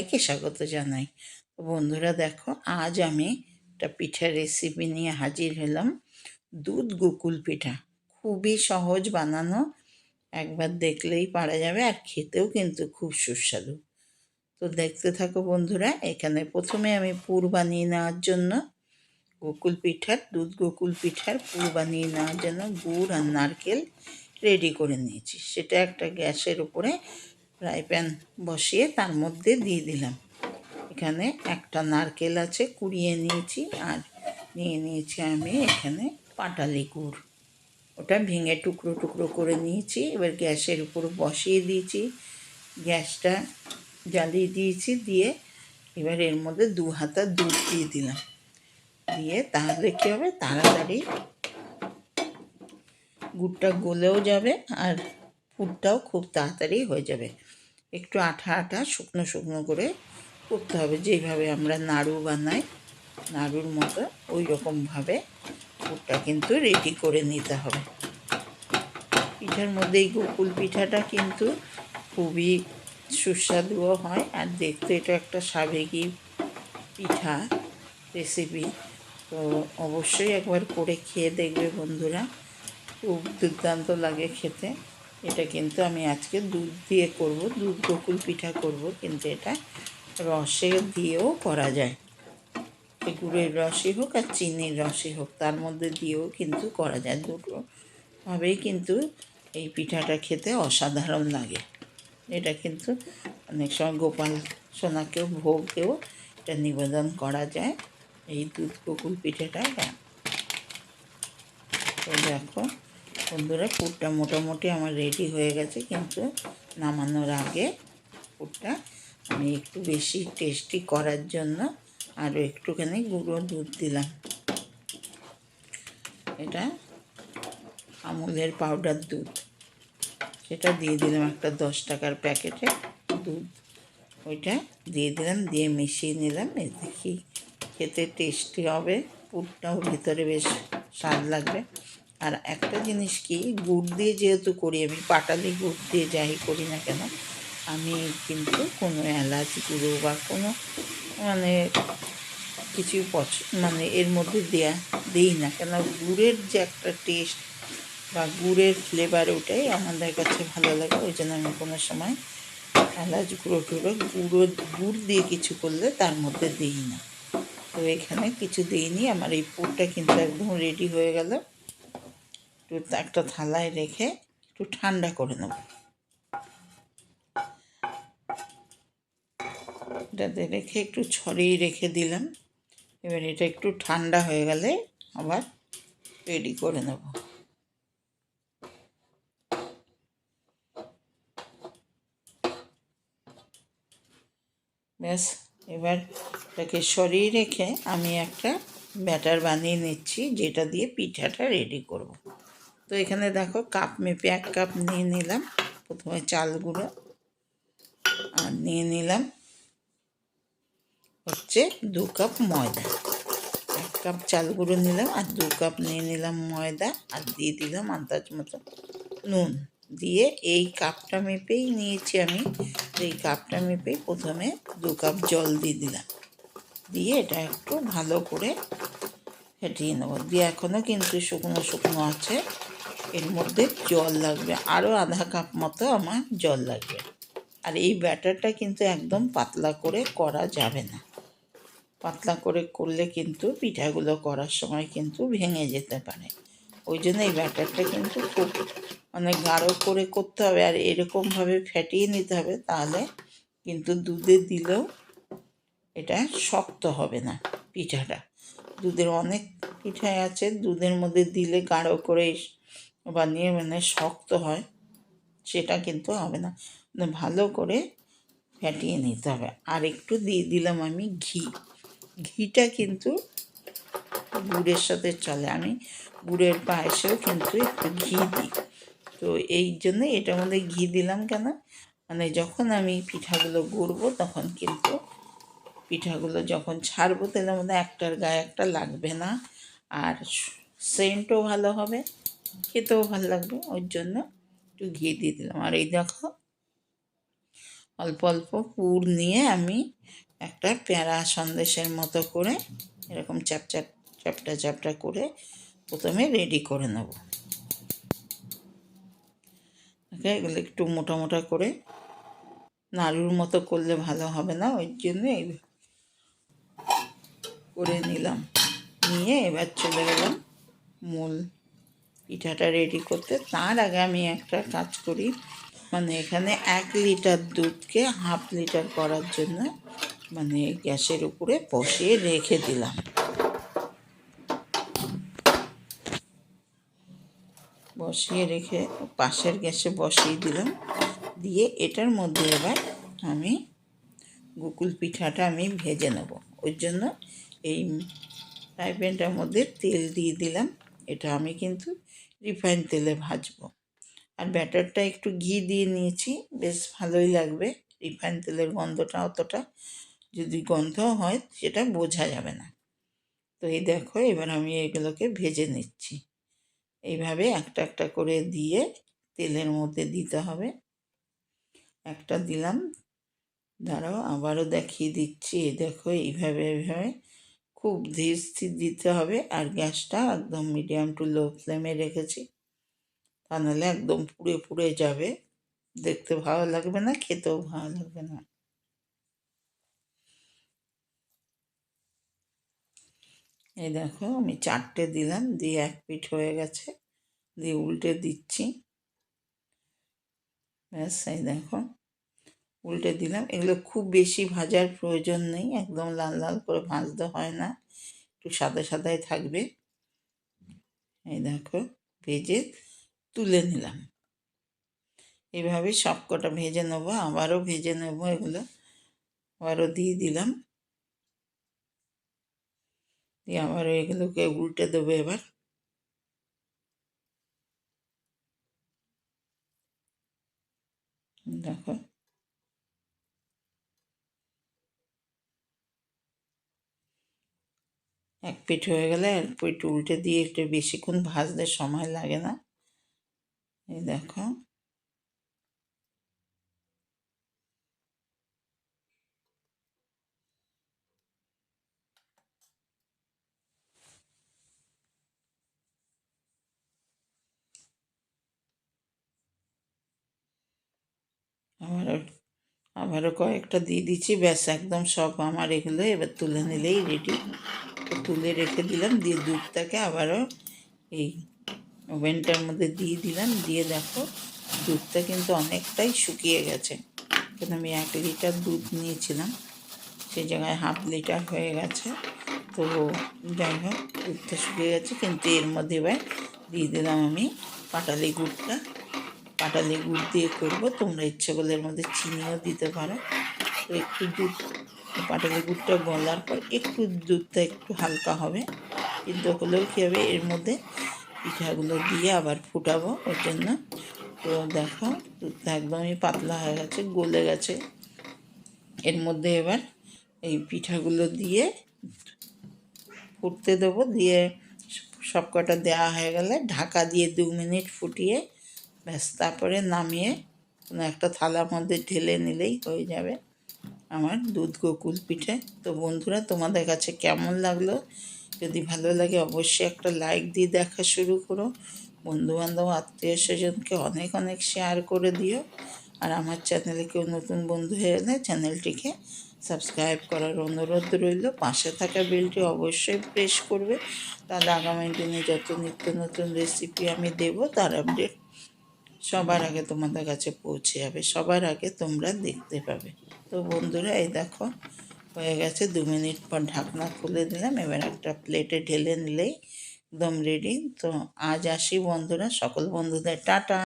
সবাইকে স্বাগত জানাই। বন্ধুরা দেখো, আজ আমি একটা পিঠার রেসিপি নিয়ে হাজির হলাম। দুধ গোকুল পিঠা। খুবই সহজ বানানো, একবার দেখলেই পারা যাবে আর খেতেও কিন্তু খুব সুস্বাদু। তো দেখতে থাকো বন্ধুরা, এখানে প্রথমে আমি পুর বানিয়ে নেওয়ার জন্য গোকুল পিঠার, দুধ গোকুল পিঠার পুর বানিয়ে নেওয়ার জন্য গুড় আর নারকেল রেডি করে নিয়েছি। সেটা একটা গ্যাসের উপরে ফ্রাই প্যান বসিয়ে তার মধ্যে দিয়ে দিলাম। এখানে একটা নারকেল আছে, কুড়িয়ে নিয়েছি আর নিয়ে নিয়েছি আমি এখানে পাটালি গুড় ওটা ভেঙে টুকরো টুকরো করে নিয়েছি, এবার গ্যাসের উপর বসিয়ে দিয়েছি। গ্যাসটা জ্বালিয়ে দিয়েছি, দিয়ে এবার এর মধ্যে দু হাতা দুধ দিয়ে দিলাম। দিয়ে তাহলে কী হবে তাড়াতাড়ি। গুড়টা গলেও যাবে আর পুরটাও খুব তাড়াতাড়ি হয়ে যাবে। একটু আঠা আঠা শুকনো শুকনো করে করতে হবে। যেভাবে আমরা নাড়ু বানাই, নাড়ুর মতো ওই রকমভাবে পুরটা কিন্তু রেডি করে নিতে হবে। পিঠার মধ্যে এই গোকুল পিঠাটা কিন্তু খুবই সুস্বাদুও হয় আর দেখতে এটা একটা সাবেকি পিঠা রেসিপি তো অবশ্যই একবার করে খেয়ে দেখবে বন্ধুরা। খুব দুর্দান্ত লাগে খেতে। এটা কিন্তু আমি আজকে দুধ দিয়ে করব, দুধ গোকুল পিঠা করব, কিন্তু এটা রসে দিয়েও করা যায়। গুড়ের রসই হোক আর চিনির রসই হোক, তার মধ্যে দিয়েও কিন্তু করা যায় দুটো। ভাবেই কিন্তু এই পিঠাটা খেতে অসাধারণ লাগে। এটা কিন্তু অনেক সময় গোপাল সোনাকেও, ভোগকেও এটা নিবেদন করা যায়, এই দুধ গোকুল পিঠাটা। দেখো বন্ধুরা পুরটা মোটামুটি আমার রেডি হয়ে গেছে, কিন্তু নামানোর আগে পুরটা আমি একটু বেশি টেস্টি করার জন্য আরও একটুখানি গুঁড়ো দুধ দিলাম। এটা আমুলের পাউডার দুধ। সেটা দিয়ে দিলাম একটা দশ টাকার প্যাকেটে দুধ। ওইটা দিয়ে দিলাম, দিয়ে মিশিয়ে নিলাম, এ দেখি খেতে টেস্টি হবে। পুরটাও ভিতরে বেশ স্বাদ লাগবে। আর একটা জিনিস কি, গুড় দিয়ে যেহেতু করি, আমি পাটালি গুড় দিয়ে যাই করি না কেন, আমি কিন্তু কোনো এলাচ গুঁড়ো বা কোনো মানে কিছু পছ মানে এর মধ্যে দেয়া, দিই না। কেন, গুড়ের যে একটা টেস্ট বা গুড়ের ফ্লেভার ওটাই আমাদের কাছে ভালো লাগে। ওই জন্য আমি কোনো সময় এলাচ গুঁড়ো টুড়ো গুঁড়ো, গুড় দিয়ে কিছু করলে তার মধ্যে দিই না। তো এখানে কিছু দিইনি। আমার এই পুরটা কিন্তু একদম রেডি হয়ে গেল। একটু একটা থালায় রেখে একটু ঠান্ডা করে নেব। এটাতে রেখে একটু ছড়িয়ে রেখে দিলাম। এবার এটা একটু ঠান্ডা হয়ে গেলে আবার রেডি করে নেব। ব্যাস, এবার এটাকে সরিয়ে রেখে আমি একটা ব্যাটার বানিয়ে নিচ্ছি, যেটা দিয়ে পিঠাটা রেডি করব। তো এখানে দেখো কাপ মেপে এক কাপ নিয়ে নিলাম। প্রথমে চাল গুঁড়ো আর নিয়ে নিলাম হচ্ছে দু কাপ ময়দা। এক কাপ চাল গুঁড়ো নিলাম আর দু কাপ নিয়ে নিলাম ময়দা আর দিয়ে দিলাম আন্দাজ মতো নুন। দিয়ে এই কাপটা মেপেই নিয়েছি আমি। এই কাপটা মেপেই প্রথমে দু কাপ জল দিয়ে দিলাম। দিয়ে এটা একটু ভালো করে ফেটিয়ে নেব। দিয়ে এখনও কিন্তু শুকনো শুকনো আছে। এর মধ্যে জল লাগবে। আরও আধা কাপ মতো আমার জল লাগবে। আর এই ব্যাটারটা কিন্তু একদম পাতলা করে করা যাবে না। পাতলা করে করলে কিন্তু পিঠাগুলো করার সময় কিন্তু ভেঙে যেতে পারে। ওই জন্য এই ব্যাটারটা কিন্তু খুব মানে গাঢ় করে করতে হবে। আর এরকমভাবে ফেটিয়ে নিতে হবে তাহলে কিন্তু দুধে দিলেও এটা শক্ত হবে না পিঠাটা। দুধের অনেক পিঠাই আছে। দুধের মধ্যে দিলে গাঢ় করে বানিয়ে মানে শক্ত হয়, সেটা কিন্তু হবে না। মানে ভালো করে ফ্যাটিয়ে নিতে হবে। আর একটু দিয়ে দিলাম আমি ঘি। ঘিটা কিন্তু গুড়ের সাথে চলে। আমি গুড়ের পায়েসেও কিন্তু একটু ঘি দিই। তো এই জন্য এটার মধ্যে ঘি দিলাম কেন? মানে যখন আমি পিঠাগুলো গুড়বো তখন কিন্তু পিঠাগুলো যখন ছাড়বো, তাহলে মধ্যে একটার গায়ে একটা লাগবে না। আর সেন্টও ভালো হবে। খেতেও ভালো লাগবে ওই জন্য একটু ঘি দিয়ে দিলাম। আর এই দেখো, অল্প অল্প পুর নিয়ে আমি একটা প্যাঁড়া সন্দেশের মতো করে এরকম চ্যাপচ্যাপ চ্যাপটা চ্যাপটা করে প্রথমে রেডি করে নেব। এগুলো একটু মোটা মোটা করে নাড়ুর মতো করলে ভালো হবে না, ওই জন্য করে নিলাম। নিয়ে এবার চলে গেলাম মূল পিঠাটা রেডি করতে। তার আগে আমি একটা কাজ করি। মানে এখানে এক লিটার দুধকে হাফ লিটার করার জন্য মানে গ্যাসের উপরে বসিয়ে রেখে দিলাম। বসিয়ে রেখে পাশের গ্যাসে বসিয়ে দিলাম। দিয়ে এটার মধ্যে এবার আমি গুকুল পিঠাটা আমি ভেজে নেব। ওই জন্য এই ফ্রাই প্যানটার মধ্যে তেল দিয়ে দিলাম। এটা আমি কিন্তু রিফাইন তেলে ভাজবো। আর ব্যাটারটা একটু ঘি দিয়ে নিয়েছি, বেশ ভালোই লাগবে। রিফাইন তেলের গন্ধটা অতটা যদি গন্ধ হয়, সেটা বোঝা যাবে না। তো এই দেখো, এবার আমি এগুলোকে ভেজে নিচ্ছি। এইভাবে একটা একটা করে দিয়ে তেলের মধ্যে দিতে হবে। একটা দিলাম। দাঁড়াও, আবারও দেখিয়ে দিচ্ছি। এই দেখো, এইভাবে এইভাবে খুব ধীর স্থির দিতে হবে আর গ্যাসটা একদম মিডিয়াম টু লো ফ্লেমে রেখেছি। তা নাহলে একদম পুড়ে পুড়ে যাবে। দেখতে ভালো লাগবে না, খেতেও ভালো লাগবে না। এই দেখো, আমি চারটে দিলাম, দিয়ে এক পিঠ হয়ে গেছে, দিয়ে উল্টে দিচ্ছি। ব্যাস, এই দেখো। উল্টে দিলাম। এগুলো খুব বেশি ভাজার প্রয়োজন নেই, একদম লাল লাল করে ভাজতে হয় না, একটু সাদা সাদাই থাকবে। এই দেখো, ভেজে তুলে নিলাম। এভাবে সব কটা ভেজে নেব, আবারও ভেজে নেব এগুলো। আবারও দিয়ে দিলাম। দিয়ে আবার এগুলোকে উল্টে দেবো এবার। দেখো এক পিঠ হয়ে গেলে এক পিঠ উল্টে দিয়ে একটু বেশিক্ষণ ভাজতে সময় লাগে না। এই দেখো। আবারও আবারও কয়েকটা দিয়ে দিচ্ছি। ব্যাস, একদম সব আমার এগুলো এবার তুলে নিলেই রেডি তুলে রেখে দিলাম, দিয়ে দুধটাকে আবারও এই ওভেনটার মধ্যে দিয়ে দিলাম। দিয়ে দেখো, দুধটা কিন্তু অনেকটাই শুকিয়ে গেছে। কিন্তু আমি এক লিটার দুধ নিয়েছিলাম সেই জায়গায় হাফ লিটার হয়ে গেছে। তো যাই হোক, দুধটা শুকিয়ে গেছে, কিন্তু এর মধ্যে এবার দিয়ে দিলাম আমি পাটালি গুড়টা। পাটালি গুড় দিয়ে করব, তোমরা ইচ্ছে করলে এর মধ্যে চিনিও দিতে পারো। একটু দুধ পাটালি গুড়টা গলার পর একটু দুধটা একটু হালকা হবে। কিন্তু হলেও কী হবে, এর মধ্যে পিঠাগুলো দিয়ে আবার ফুটাবো ওর জন্য। তো দেখো, দুধটা একদমই পাতলা হয়ে গেছে, গলে গেছে। এর মধ্যে এবার এই পিঠাগুলো দিয়ে ফুটতে দেবো। দিয়ে সব কটা দেওয়া হয়ে গেলে ঢাকা দিয়ে দু মিনিট ফুটিয়ে ব্যাস, তারপরে নামিয়ে কোনো একটা থালার মধ্যে ঢেলে নিলেই হয়ে যাবে। আমার দুধ গোকুল পিঠে। তো বন্ধুরা, তোমাদের কাছে কেমন লাগল? যদি ভালো লাগে, অবশ্যই একটা লাইক দিয়ে দেখা শুরু করো। বন্ধুবান্ধব, আত্মীয় স্বজনকে অনেক অনেক শেয়ার করে দিও। আর আমার চ্যানেলে কেউ নতুন বন্ধু হয়ে এলে চ্যানেলটিকে সাবস্ক্রাইব করার অনুরোধ রইল। পাশে থাকা বেলটি অবশ্যই প্রেস করবে। তাহলে আগামী দিনে যত নিত্য নতুন রেসিপি আমি দেব, তার আপডেট সবার আগে তোমাদের কাছে পৌঁছে যাবে, সবার আগে তোমরা দেখতে পাবে। তো বন্ধুরা, এই দেখো, হয়ে গেছে দু মিনিট পর ঢাকনা খুলে দিলাম, এবার একটা প্লেটে ঢেলে নিলেই একদম রেডি তো আজ আসি বন্ধুরা, সকল বন্ধুদের, টাটা।